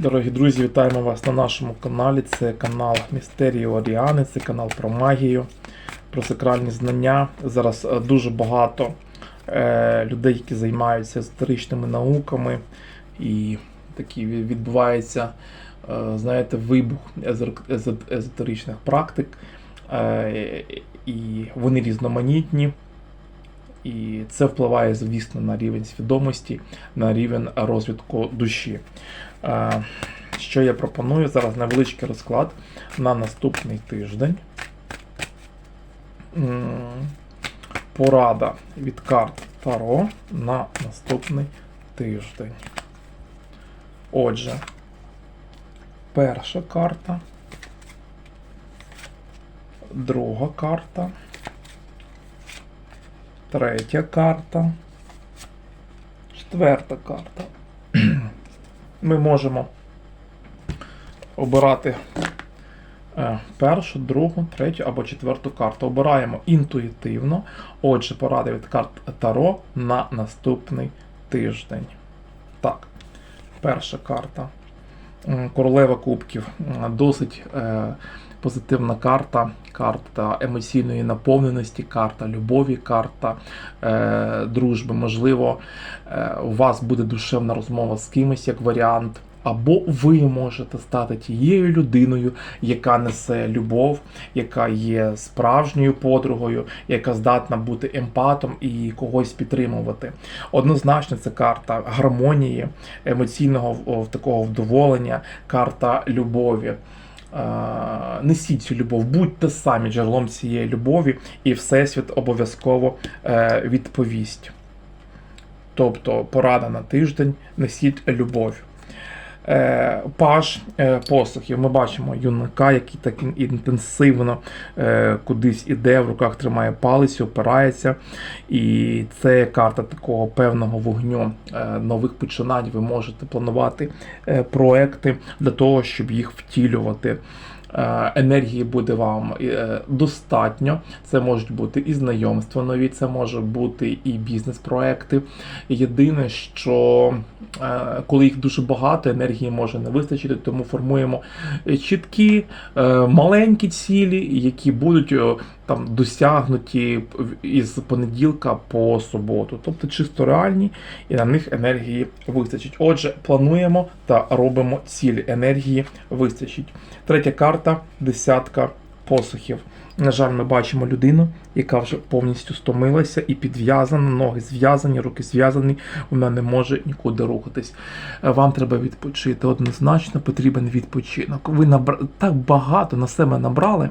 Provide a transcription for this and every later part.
Дорогі друзі, вітаємо вас на нашому каналі. Це канал Містерії Оріани, це канал про магію, про сакральні знання. Зараз е, дуже багато е, людей, які займаються езотеричними науками, і такий ві- відбувається, е, знаєте, вибух езотеричних практик. Е, і вони різноманітні. І це впливає, звісно, на рівень свідомості, на рівень розвитку душі. Що я пропоную? Зараз невеличкий розклад на наступний тиждень. Порада від карт Таро на наступний тиждень. Отже, перша карта, друга карта, третя карта, четверта карта. Ми можемо обирати е, першу, другу, третю або четверту карту. Обираємо інтуїтивно. Отже, поради від карт Таро на наступний тиждень. Так, перша карта. Королева Кубків. Досить е, позитивна карта. Карта емоційної наповненості, карта любові, карта е, дружби. Можливо, е, у вас буде душевна розмова з кимось як варіант. Або ви можете стати тією людиною, яка несе любов, яка є справжньою подругою, яка здатна бути емпатом і когось підтримувати. Однозначно, це карта гармонії, емоційного такого вдоволення, карта любові. Несіть цю любов, будьте самі джерелом цієї любові, і Всесвіт обов'язково е, відповість. Тобто порада на тиждень, несіть любов. Е, Паж е, посухів. Ми бачимо юнака, який так інтенсивно е, кудись іде, в руках тримає палицю, опирається. І це карта такого певного вогню нових починань. Ви можете планувати проекти для того, щоб їх втілювати. Е, Енергії буде вам е, достатньо. Це можуть бути і знайомства нові, це може бути і бізнес-проекти. Єдине, що е, коли їх дуже багато, енергії може не вистачити, тому формуємо чіткі маленькі цілі, які будуть там досягнуті із понеділка по суботу, тобто чисто реальні, і на них енергії вистачить. Отже, плануємо та робимо цілі. Енергії вистачить. Третя карта десятка посухів. На жаль, ми бачимо людину, яка вже повністю стомилася і підв'язана, ноги зв'язані, руки зв'язані, вона не може нікуди рухатись. Е, Вам треба відпочити. Однозначно потрібен відпочинок. Ви набра... так багато на себе набрали.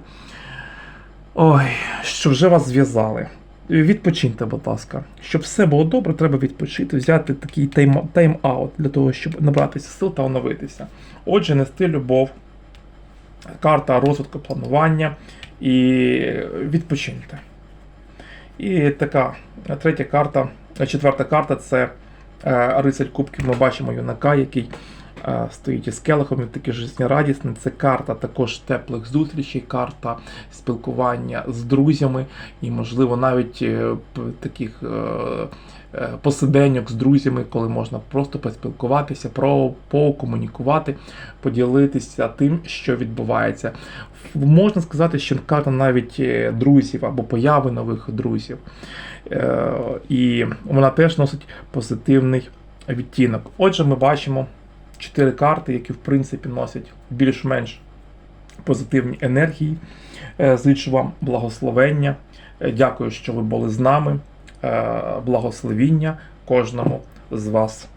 Ой, що вже вас зв'язали. Відпочиньте, будь ласка. Щоб все було добре, треба відпочити, взяти такий тайм-аут для того, щоб набратися сил та оновитися. Отже, нести любов, карта розвитку планування і відпочиньте. І така третя карта, четверта карта це е, рицарь Кубків. Ми бачимо юнака, який стоїть із келихом, він такий жизнерадісний. Це карта також теплих зустрічей, карта спілкування з друзями і, можливо, навіть е, таких. е, е, Посиденьок з друзями, коли можна просто поспілкуватися, про покомунікувати, поділитися тим, що відбувається. Можна сказати, що карта навіть е, друзів або появи нових друзів. Е, І вона теж носить позитивний відтінок. Отже, ми бачимо чотири карти, які в принципі носять більш-менш позитивні енергії. Е, Зичу вам благословення. Е, Дякую, що ви були з нами. Е, Благословіння кожному з вас.